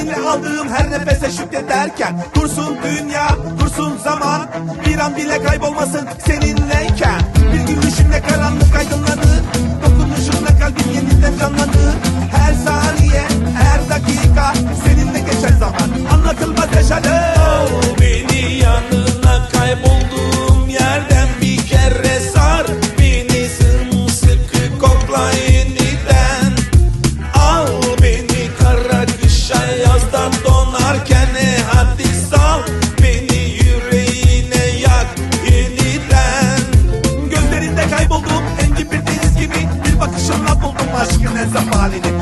Seninle aldığım her nefese şükrederken Dursun dünya, dursun zaman Bir an bile kaybolmasın seninleyken Charlie